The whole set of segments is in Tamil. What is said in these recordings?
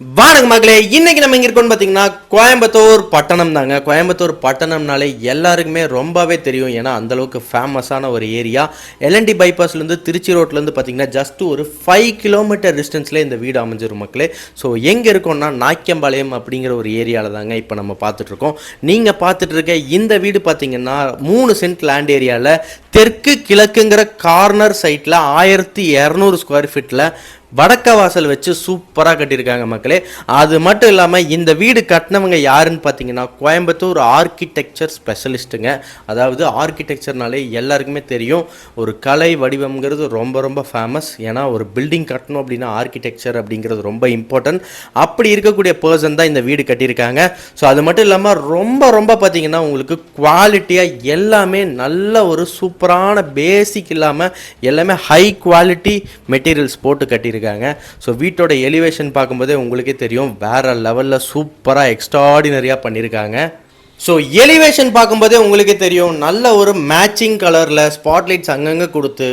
வணக்கம் மக்களே இன்னைக்கு நம்ம இங்க இருக்கோம்னு பார்த்தீங்கன்னா கோயம்புத்தூர் பட்டணம் தாங்க கோயம்புத்தூர் பட்டணம்னாலே எல்லாருக்குமே ரொம்பவே தெரியும். ஏன்னா அந்த அளவுக்கு ஃபேமஸான ஒரு ஏரியா எல்என்டி பைபாஸ்லேருந்து திருச்சி ரோட்லேருந்து பார்த்தீங்கன்னா ஜஸ்ட் ஒரு ஃபைவ் கிலோமீட்டர் டிஸ்டன்ஸ்ல இந்த வீடு அமைஞ்சிரும் மக்களே. ஸோ எங்கே இருக்கோம்னா நாக்கியம்பாளையம் அப்படிங்கிற ஒரு ஏரியாவில் தாங்க இப்போ நம்ம பார்த்துட்டு இருக்கோம். நீங்கள் பார்த்துட்டு இருக்க இந்த வீடு பார்த்தீங்கன்னா மூணு சென்ட் லேண்ட் ஏரியாவில் தெற்கு கிழக்குங்கிற கார்னர் சைட்டில் ஆயிரத்தி இரநூறு ஸ்கொயர் ஃபீட்டில் வடக்க வாசல் வச்சு சூப்பராக கட்டியிருக்காங்க மக்களே. அது மட்டும் இல்லாமல் இந்த வீடு கட்டினவங்க யாருன்னு பார்த்தீங்கன்னா கோயம்புத்தூர் ஆர்கிடெக்சர் ஸ்பெஷலிஸ்ட்டுங்க அதாவது ஆர்கிடெக்சர்னாலே எல்லாருக்குமே தெரியும். ஒரு கலை வடிவம்ங்கிறது ரொம்ப ரொம்ப ஃபேமஸ் ஏன்னா ஒரு பில்டிங் கட்டணும் அப்படின்னா ஆர்கிடெக்சர் அப்படிங்கிறது ரொம்ப இம்பார்ட்டன்ட் அப்படி இருக்கக்கூடிய பர்சன் தான் இந்த வீடு கட்டியிருக்காங்க. ஸோ அது மட்டும் இல்லாமல் ரொம்ப ரொம்ப பார்த்தீங்கன்னா உங்களுக்கு குவாலிட்டியாக எல்லாமே நல்ல ஒரு சூப்பரான பேசிக் இல்லாமல் எல்லாமே ஹை குவாலிட்டி மெட்டீரியல்ஸ் போட்டு கட்டியிருக்காங்க. ஸோ வீட்டோட எலிவேஷன் பார்க்கும்போதே உங்களுக்கே தெரியும். வேறு லெவலில் சூப்பராக எக்ஸ்ட்ராடினரியாக பண்ணியிருக்காங்க. ஸோ எலிவேஷன் பார்க்கும்போதே உங்களுக்கே தெரியும். நல்ல ஒரு மேட்சிங் கலரில் ஸ்பாட்லைட்ஸ் அங்கங்கே கொடுத்து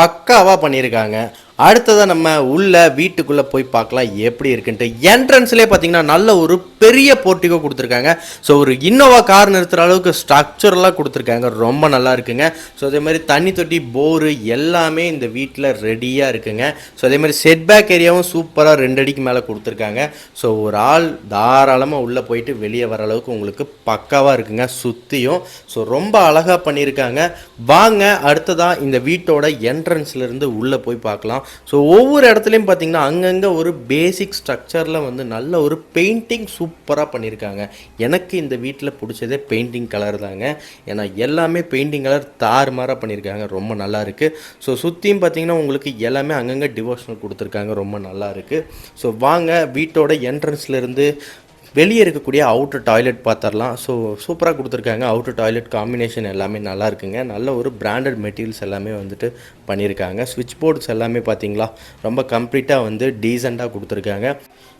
பக்காவாக பண்ணியிருக்காங்க. அடுத்ததாக நம்ம உள்ள வீட்டுக்குள்ளே போய் பார்க்கலாம். எப்படி இருக்குன்ட்டு. என்ட்ரன்ஸ்லேயே பார்த்தீங்கன்னா நல்ல ஒரு பெரிய போர்ட்டிகோ கொடுத்துருக்காங்க. ஸோ ஒரு இன்னோவா கார் நிறுத்துகிற அளவுக்கு ஸ்ட்ரக்சரெலாம் கொடுத்துருக்காங்க. ரொம்ப நல்லா இருக்குங்க. ஸோ அதே மாதிரி தண்ணி தொட்டி போரு எல்லாமே இந்த வீட்டில் ரெடியாக இருக்குங்க. ஸோ அதே மாதிரி செட்பேக் ஏரியாவும் சூப்பராக ரெண்டு அடிக்கு மேலே கொடுத்துருக்காங்க. ஸோ ஒரு ஆள் தாராளமாக உள்ளே போயிட்டு வெளியே வர அளவுக்கு உங்களுக்கு பக்காவாக இருக்குங்க. சுற்றியும் ஸோ ரொம்ப அழகாக பண்ணியிருக்காங்க. வாங்க அடுத்ததாக இந்த வீட்டோட என்ட்ரன்ஸ்லேருந்து உள்ளே போய் பார்க்கலாம். ஸோ ஒவ்வொரு இடத்துலையும் பார்த்தீங்கன்னா அங்கங்கே ஒரு பேசிக் ஸ்ட்ரக்சரில் வந்து நல்ல ஒரு பெயிண்டிங் சூப்பராக பண்ணியிருக்காங்க எனக்கு இந்த வீட்டில் பிடிச்சதே பெயிண்டிங் கலர் தாங்க. ஏன்னா எல்லாமே பெயிண்டிங் கலர் தாறுமாறாக பண்ணியிருக்காங்க ரொம்ப நல்லா இருக்குது ஸோ சுற்றியும் பார்த்தீங்கன்னா உங்களுக்கு எல்லாமே அங்கங்கே டிவோஷனல் கொடுத்துருக்காங்க. ரொம்ப நல்லா இருக்குது ஸோ வாங்க வீட்டோட என்ட்ரன்ஸ்லேருந்து வெளியே இருக்கக்கூடிய அவுட்டர் டாய்லெட் பார்த்துடலாம் ஸோ சூப்பராக கொடுத்துருக்காங்க. அவுட்டர் டாய்லெட் காம்பினேஷன் எல்லாமே நல்லா இருக்குங்க. நல்ல ஒரு பிராண்டட் மெட்டீரியல்ஸ் எல்லாமே வந்துட்டு பண்ணியிருக்காங்க ஸ்விட்ச் போர்ட்ஸ் எல்லாமே பார்த்தீங்களா ரொம்ப கம்ப்ளீட்டாக வந்து டீசெண்டாக கொடுத்துருக்காங்க.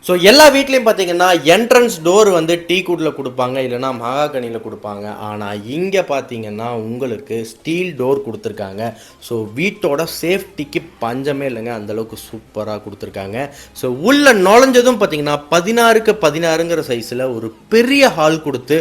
ஸோ எல்லா வீட்லேயும் பார்த்தீங்கன்னா என்ட்ரன்ஸ் டோர் வந்து டீ கூட்டில் கொடுப்பாங்க இல்லைனா மகாகனியில் கொடுப்பாங்க. ஆனால் இங்கே பார்த்தீங்கன்னா உங்களுக்கு ஸ்டீல் டோர் கொடுத்துருக்காங்க. ஸோ வீட்டோட சேஃப்டிக்கு பஞ்சமே இல்லைங்க. அந்தளவுக்கு சூப்பராக கொடுத்துருக்காங்க. ஸோ உள்ளே நுழைஞ்சதும் பார்த்தீங்கன்னா பதினாறுக்கு பதினாறுங்கிற சைஸில் ஒரு பெரிய ஹால் கொடுத்து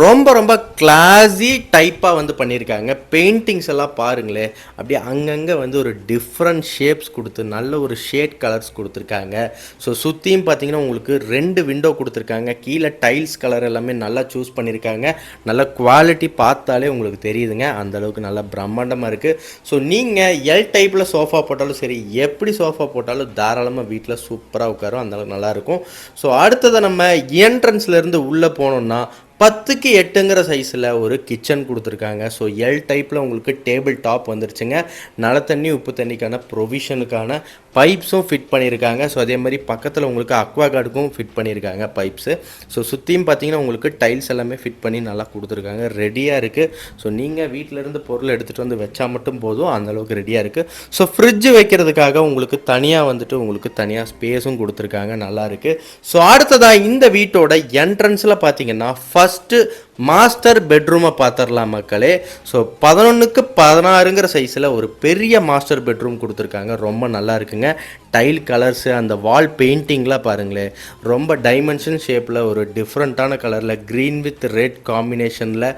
ரொம்ப ரொம்ப கிளாஸி டைப்பாக வந்து பண்ணியிருக்காங்க. பெயிண்டிங்ஸ் எல்லாம் பாருங்களேன். அப்படியே அங்கங்கே வந்து ஒரு டிஃப்ரெண்ட் ஷேப்ஸ் கொடுத்து நல்ல ஒரு ஷேட் கலர்ஸ் கொடுத்துருக்காங்க. ஸோ சுற்றியும் பார்த்தீங்கன்னா உங்களுக்கு ரெண்டு விண்டோ கொடுத்துருக்காங்க. கீழே டைல்ஸ் கலர் எல்லாமே நல்லா சூஸ் பண்ணியிருக்காங்க நல்ல குவாலிட்டி பார்த்தாலே உங்களுக்கு தெரியுதுங்க. அந்தளவுக்கு நல்லா பிரம்மாண்டமாக இருக்குது ஸோ நீங்கள் எல் டைப்பில் சோஃபா போட்டாலும் சரி எப்படி சோஃபா போட்டாலும் தாராளமாக வீட்டில் சூப்பராக உட்காரும். அந்தளவுக்கு நல்லாயிருக்கும் ஸோ அடுத்ததை நம்ம என்ட்ரன்ஸ்லேருந்து உள்ளே போனோம்னா பத்துக்கு எட்டுங்கிற சைஸில் ஒரு கிச்சன் கொடுத்துருக்காங்க. ஸோ எல் டைப்பில் உங்களுக்கு டேபிள் டாப் வந்துருச்சுங்க. நலத்தண்ணி தண்ணி உப்பு தண்ணிக்கான ப்ரொவிஷனுக்கான பைப்ஸும் ஃபிட் பண்ணியிருக்காங்க. ஸோ அதே மாதிரி பக்கத்தில் உங்களுக்கு அக்வா கார்டுக்கும் ஃபிட் பண்ணியிருக்காங்க பைப்ஸு ஸோ சுற்றியும் பார்த்தீங்கன்னா உங்களுக்கு டைல்ஸ் எல்லாமே ஃபிட் பண்ணி நல்லா கொடுத்துருக்காங்க. ரெடியாக இருக்குது ஸோ நீங்கள் வீட்டிலேருந்து பொருள் எடுத்துகிட்டு வந்து வச்சா மட்டும் போதும். அந்த அளவுக்கு ரெடியாக இருக்குது ஸோ ஃப்ரிட்ஜ் வைக்கிறதுக்காக உங்களுக்கு தனியாக வந்துட்டு உங்களுக்கு தனியாக ஸ்பேஸும் கொடுத்துருக்காங்க. நல்லா இருக்குது ஸோ அடுத்ததாக இந்த வீட்டோட என்ட்ரன்ஸில் பார்த்தீங்கன்னா ஃபஸ்ட் ஃபஸ்ட்டு மாஸ்டர் பெட்ரூமை பார்த்துடலாம் மக்களே. ஸோ பதினொன்றுக்கு பதினாறுங்கிற சைஸில் ஒரு பெரிய மாஸ்டர் பெட்ரூம் கொடுத்துருக்காங்க. ரொம்ப நல்லா இருக்குங்க. டைல் கலர்ஸு அந்த வால் பெயிண்டிங்லாம் பாருங்களேன் ரொம்ப டைமென்ஷன் ஷேப்பில் ஒரு டிஃப்ரெண்ட்டான கலரில் க்ரீன் வித் ரெட் காம்பினேஷனில்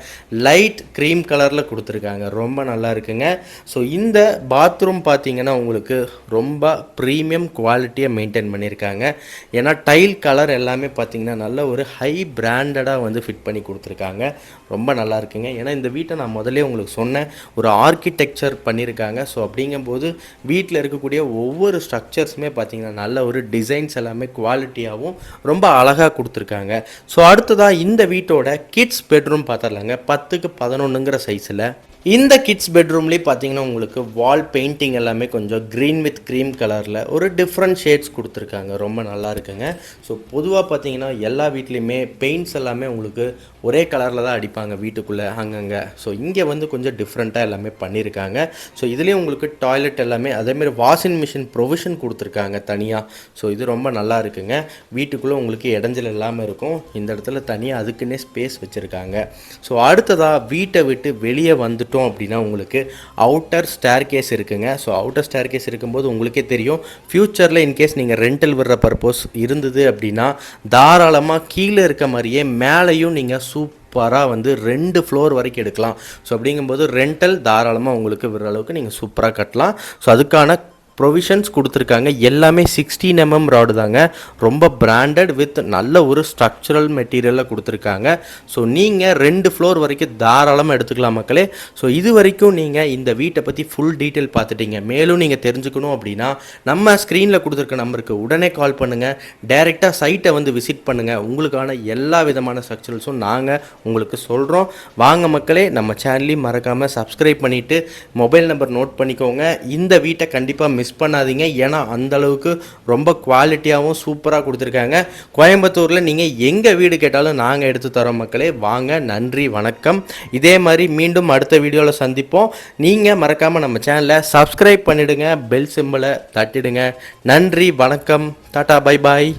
லைட் க்ரீம் கலரில் கொடுத்துருக்காங்க. ரொம்ப நல்லா இருக்குங்க. ஸோ இந்த பாத்ரூம் பார்த்தீங்கன்னா உங்களுக்கு ரொம்ப ப்ரீமியம் குவாலிட்டியை மெயின்டைன் பண்ணியிருக்காங்க ஏன்னா டைல் கலர் எல்லாமே பார்த்தீங்கன்னா நல்ல ஒரு ஹை பிராண்டடாக வந்து ஃபிட் பண்ணி கொடுத்துருக்காங்க. ரொம்ப நல்லா இருக்குங்க. ஏன்னா இந்த வீட்டை நான் முதல்ல உங்களுக்கு சொன்னேன் ஒரு ஆர்கிடெக்சர் பண்ணியிருக்காங்க ஸோ அப்படிங்கும்போது வீட்டில் இருக்கக்கூடிய ஒவ்வொரு ஸ்ட்ரக்சர் ஸ்பீக்கர்ஸுமே பார்த்திங்கன்னா நல்ல ஒரு டிசைன்ஸ் எல்லாமே குவாலிட்டியாகவும் ரொம்ப அழகாக கொடுத்துருக்காங்க. ஸோ அடுத்ததாக இந்த வீட்டோட கிட்ஸ் பெட்ரூம் பார்த்துடலாங்க. பத்துக்கு பதினொன்றுங்கிற சைஸில் இந்த கிட்ஸ் பெட்ரூம்லேயே பார்த்தீங்கன்னா உங்களுக்கு வால் பெயிண்டிங் எல்லாமே கொஞ்சம் க்ரீன் வித் க்ரீம் கலரில் ஒரு டிஃப்ரெண்ட் ஷேட்ஸ் கொடுத்துருக்காங்க. ரொம்ப நல்லா இருக்குங்க. ஸோ பொதுவாக பார்த்தீங்கன்னா எல்லா வீட்லேயுமே பெயிண்ட்ஸ் எல்லாமே உங்களுக்கு ஒரே கலரில் தான் அடிப்பாங்க வீட்டுக்குள்ளே அங்கங்கே. ஸோ இங்கே வந்து கொஞ்சம் டிஃப்ரெண்ட்டாக எல்லாமே பண்ணியிருக்காங்க ஸோ இதுலேயும் உங்களுக்கு டாய்லெட் எல்லாமே அதேமாதிரி வாஷிங் மிஷின் ப்ரொவிஷன் கொடுத்துருக்காங்க தனியாக ஸோ இது ரொம்ப நல்லா இருக்குங்க. வீட்டுக்குள்ளே உங்களுக்கு இடைஞ்சல் இல்லாமல் இருக்கும். இந்த இடத்துல தனியாக அதுக்குன்னே ஸ்பேஸ் வச்சுருக்காங்க. ஸோ அடுத்ததாக வீட்டை விட்டு வெளியே வந்துட்டு எடுத்துக்கிட்டோம் அப்படின்னா உங்களுக்கு அவுட்டர் ஸ்டேர் கேஸ் இருக்குங்க. ஸோ அவுட்டர் ஸ்டேர் கேஸ் இருக்கும்போது உங்களுக்கே தெரியும். ஃப்யூச்சரில் இன்கேஸ் நீங்கள் ரெண்டல் விடுற பர்பஸ் இருந்தது அப்படின்னா தாராளமாக கீழே இருக்க மாதிரியே மேலேயும் நீங்கள் சூப்பராக வந்து ரெண்டு ஃப்ளோர் வரைக்கும் எடுக்கலாம். ஸோ அப்படிங்கும்போது ரெண்டல் தாராளமாக உங்களுக்கு விடுற அளவுக்கு நீங்கள் சூப்பராக கட்டலாம். ஸோ அதுக்கான ப்ரொவிஷன்ஸ் கொடுத்துருக்காங்க. எல்லாமே சிக்ஸ்டீன் எம்எம் ராடு தாங்க. ரொம்ப பிராண்டட் வித் நல்ல ஒரு ஸ்ட்ரக்சரல் மெட்டீரியலில் கொடுத்துருக்காங்க. ஸோ நீங்கள் ரெண்டு ஃப்ளோர் வரைக்கும் தாராளமாக எடுத்துக்கலாம் மக்களே. ஸோ இது வரைக்கும் நீங்கள் இந்த வீட்டை பற்றி ஃபுல் டீட்டெயில் பார்த்துட்டீங்க. மேலும் நீங்கள் தெரிஞ்சுக்கணும் அப்படின்னா நம்ம ஸ்க்ரீனில் கொடுத்துருக்க நம்பருக்கு உடனே கால் பண்ணுங்கள் டைரெக்டாக சைட்டை வந்து விசிட் பண்ணுங்கள் உங்களுக்கான எல்லா விதமான ஸ்ட்ரக்சரல்ஸும் நாங்கள் உங்களுக்கு சொல்கிறோம் வாங்க மக்களே நம்ம சேனலையும் மறக்காமல் சப்ஸ்கிரைப் பண்ணிவிட்டு மொபைல் நம்பர் நோட் பண்ணிக்கோங்க. இந்த வீட்டை கண்டிப்பாக மிஸ் மிஸ் பண்ணாதீங்க. ஏன்னா அந்த அளவுக்கு ரொம்ப குவாலிட்டியாகவும் சூப்பராக கொடுத்துருக்காங்க. கோயம்புத்தூரில் நீங்கள் எங்கே வீடு கேட்டாலும் நாங்கள் எடுத்து தரோம் மக்களே. வாங்க நன்றி வணக்கம். இதே மாதிரி மீண்டும் அடுத்த வீடியோவில் சந்திப்போம். நீங்கள் மறக்காமல் நம்ம சேனலை சப்ஸ்கிரைப் பண்ணிவிடுங்க பெல் சிம்பிளை தட்டிடுங்க. நன்றி வணக்கம். Tata bye bye